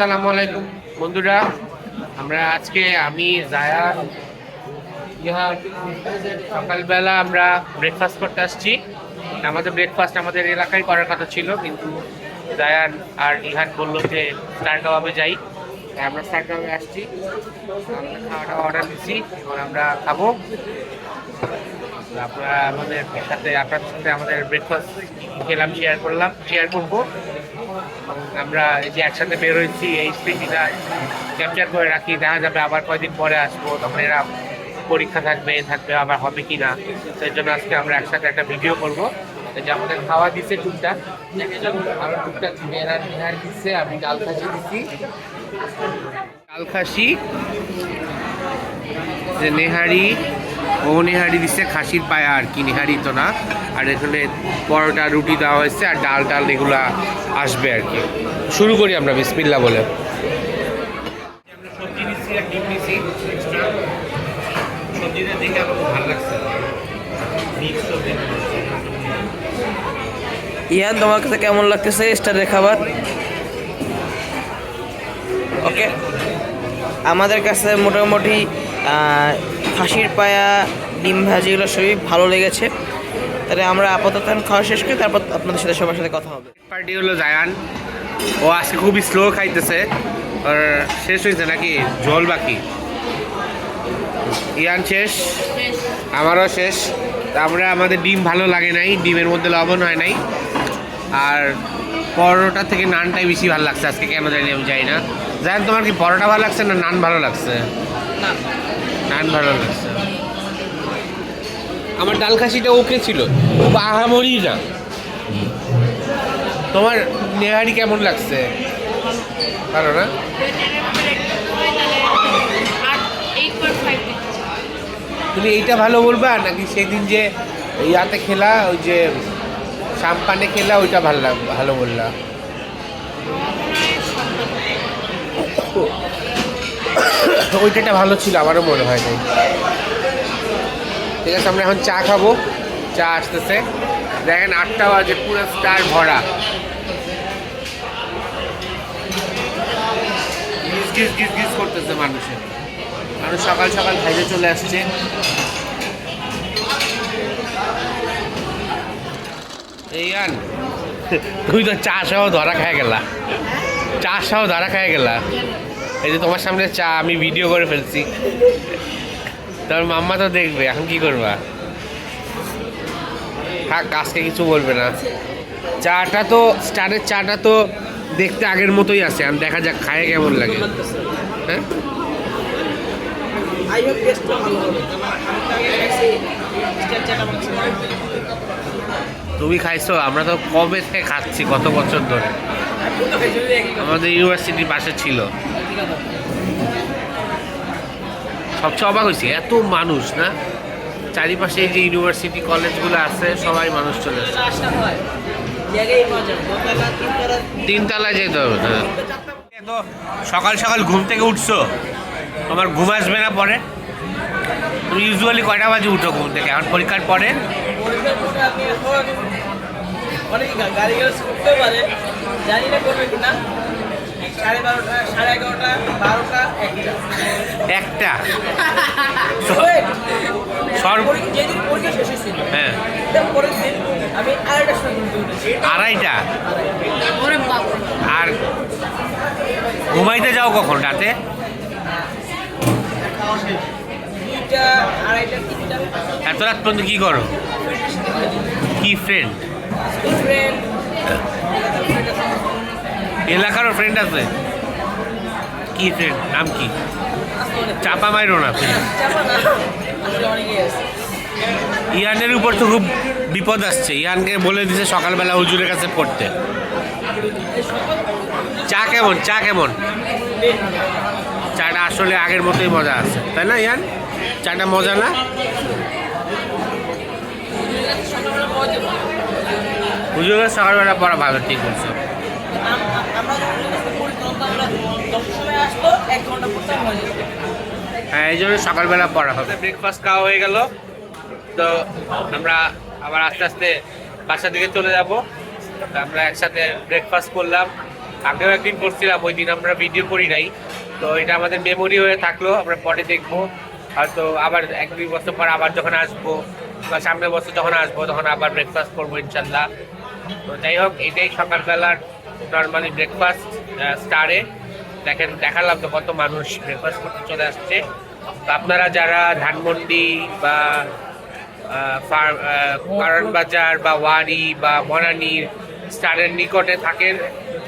আসসালামু আলাইকুম, বন্ধুরা। আমরা আজকে, আমি, জায়া, ইহা, সকালবেলা আমরা ব্রেকফাস্ট করতে আসছি। আমাদের ব্রেকফাস্ট আমাদের এলাকায় করার কথা ছিল, কিন্তু জায়ান আর ইহান বলল যে, স্টার কাবাবে যাই। আমরা স্টার কাবাবে আসছি। আমরা খাওয়াটা অর্ডার দিচ্ছি এবং আমরা খাব। আপনারা আমাদের সাথে আপনার সাথে আমাদের ব্রেকফাস্ট খেলাম শেয়ার করলাম শেয়ার করব। আমরা যে একসাথে বের হয়েছি, এই স্মৃতিটা ক্যাপচার করে রাখি। দেখা যাবে আবার কয়দিন পরে আসব, তখন এরা পরীক্ষা থাকবে থাকবে, আবার হবে কি না সেই জন্য আজকে আমরা একসাথে একটা ভিডিও করব। যে আমাদের খাওয়া দিচ্ছে টুকটাক। আরও টুকটাক মেয়েরা নেহার দিচ্ছে আমি ডাল খাসি দিচ্ছি ডাল খাসি, যে নেহারি ও দিচ্ছে খাসির পায়া আর কি, নেহারি তো না। আর এখানে পরোটা, রুটি দেওয়া হয়েছে আর ডাল টাল এগুলা আসবে আর কি। শুরু করি আমরা বিসমিল্লা বলে। সবজিটা তোমার কাছে কেমন লাগতেছে স্টারের খাবার? ওকে আমাদের কাছে মোটামুটি খাসির পায়া ডিম ভাজি এগুলো সবই ভালো লেগেছে। তাহলে আমরা আপাতত এখন খাওয়া শেষ করি তারপর আপনাদের সাথে সবার সাথে কথা হবে। পার্টি হলো জায়ান। ও আজকে খুবই স্লো খাইতেছে। আর শেষ হয়েছে নাকি? জল বাকি। ইয়ান শেষ? আমারও শেষ। আমরা আমাদের ডিম ভালো লাগে নাই ডিমের মধ্যে লবণ হয় নাই। আর পরোটা থেকে নানটাই বেশি ভালো লাগছে আজকে কেন জানি আমি যাই না। জানেন তোমার কি পরোটা ভালো লাগছে না নান ভালো লাগছে? নান ভালো লাগছে আমার ডাল খাসিটা ওকে ছিল আহামরি না। তোমার নেহারি কেমন লাগছে? ভালো না? তুমি এইটা ভালো বলবা, নাকি সেদিন যে ইয়াতে খেলা, ওই যে সাম্পানে খেলা, ওইটা ভালো ভালো বললা? ওইটাটা ভালো ছিল, আমারও মনে হয় নাই। ঠিক আছে, আমরা এখন চা খাব। চা আসতেছে। দেখেন, আটটা বাজে, পুরো স্টার ভরা। গিজ গিজ গিজ গিজ করতেছে মানুষের মানুষ সকাল সকাল খাইতে চলে আসছে। এই আন, তুই তো চা সহ ধরা খায় গেলা। চা সহ ধরা খায় গেলা। এই যে তোমার সামনে চা আমি ভিডিও করে ফেলছি। তোর মাম্মা তো দেখবে এখন কি করবা? হ্যাঁ কাজকে কিছু বলবে না। চাটা তো স্টারের চাটা তো দেখতে আগের মতোই আছে আমি দেখা যাক খায় কেমন লাগে। হ্যাঁ? তুমি খাইছো আমরা তো কবে থেকে খাচ্ছি কত বছর ধরে? আমাদের ইউনিভার্সিটির পাশে ছিল। সবচেয়ে অবাক হয়েছে এত মানুষ না? চারিপাশে যে ইউনিভার্সিটি কলেজগুলো আছে সবাই মানুষ চলে আসছে। তিনতলায় যেতে হবে হ্যাঁ তো সকাল সকাল ঘুম থেকে উঠছো তোমার ঘুম আসবে না পরে? তুমি ইউজুয়ালি কয়টা বাজে উঠো ঘুম থেকে? এখন পরীক্ষার পরে? অনেক গাড়ি পারে জানি না করবে কিনা। সাড়ে বারোটা সাড়ে এগারোটা বারোটা একটা। একটা। যেদিন পরীক্ষা শেষ হয়েছিল হ্যাঁ। পরের দিন আমি আড়াইটার সময় আড়াইটা? আর ঘুমাইতে যাও কখন রাতে? দুইটা আড়াইটা তিনটা। এত রাত পর্যন্ত কি করো? কি ফ্রেন্ড ফ্রেন্ড এলাকারও ফ্রেন্ড আছে। কি ফ্রেন্ড নাম কি? চাপা মাইরো না ইয়ানের উপর তো খুব বিপদ আসছে। ইয়ানকে বলে দিছে সকালবেলা হুজুরের কাছে পড়তে। চা কেমন? চা কেমন? চাটা আসলে আগের মতোই মজা আছে। তাই না, ইয়ান? চাটা মজা না? হুজুরের সকালবেলা পড়া ভালো, ঠিক বলছো। হয়ে হ্যাঁ এই জন্য সকালবেলা পড়া হবে। ব্রেকফাস্ট খাওয়া হয়ে গেল। তো আমরা আবার আস্তে আস্তে বাসা দিকে চলে যাব। আমরা একসাথে ব্রেকফাস্ট করলাম। আগেও একদিন করছিলাম ওই দিন আমরা ভিডিও করি নাই। তো এটা আমাদের মেমোরি হয়ে থাকল আমরা পরে দেখব। হয়তো আবার এক দুই বছর পর আবার যখন আসব বা সামনের বছর যখন আসব তখন আবার ব্রেকফাস্ট করব ইনশাল্লাহ। তো যাই হোক এটাই সকালবেলার নর্মালি ব্রেকফাস্ট স্টারে দেখেন দেখালাম তো কত মানুষ ব্রেকফাস্ট করতে চলে আসছে। তো আপনারা যারা ধানমন্ডি বা বাজার বা ওয়ারি বা বনানির স্টারের নিকটে থাকেন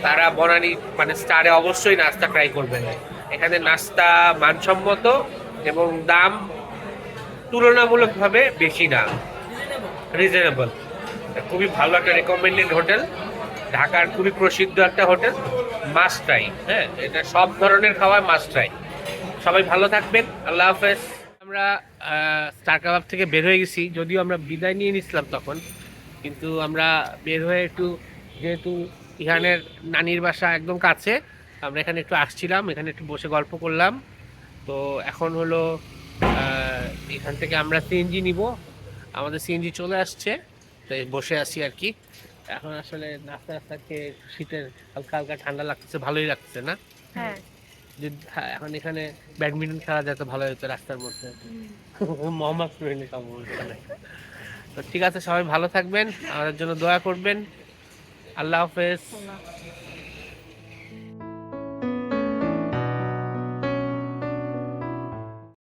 তারা বনানী মানে স্টারে অবশ্যই নাস্তা ট্রাই করবেন। এখানে নাস্তা মানসম্মত এবং দাম তুলনামূলকভাবে বেশি না। রিজনেবল খুবই ভালো একটা রেকমেন্ডেড হোটেল ঢাকার খুবই প্রসিদ্ধ একটা হোটেল মাস্ট ট্রাই। হ্যাঁ এটা সব ধরনের খাবার মাস্ট ট্রাই। সবাই ভালো থাকবেন, আল্লাহ হাফেজ। আমরা স্টার কাবাব থেকে বের হয়ে গেছি, যদিও আমরা বিদায় নিয়ে নিছিলাম তখন, কিন্তু আমরা বের হয়ে একটু, যেহেতু ইহানের নানির বাসা একদম কাছে, আমরা এখানে একটু আসছিলাম, এখানে একটু বসে গল্প করলাম। তো এখন হলো এখান থেকে আমরা সিএনজি নিব। আমাদের সিএনজি চলে আসছে, তাই বসে আছি আর কি। এখন আসলে নাস্তা নাস্তা খেয়ে শীতের হালকা হালকা ঠান্ডা লাগতেছে ভালোই লাগছে না? হ্যাঁ। হ্যাঁ, এখন এখানে ব্যাডমিন্টন খেলা যেত ভালো হতো রাস্তার মধ্যে। মোহাম্মদ সুহেলি খাব তো ঠিক আছে সবাই ভালো থাকবেন আমাদের জন্য দোয়া করবেন। আল্লাহ হাফেজ।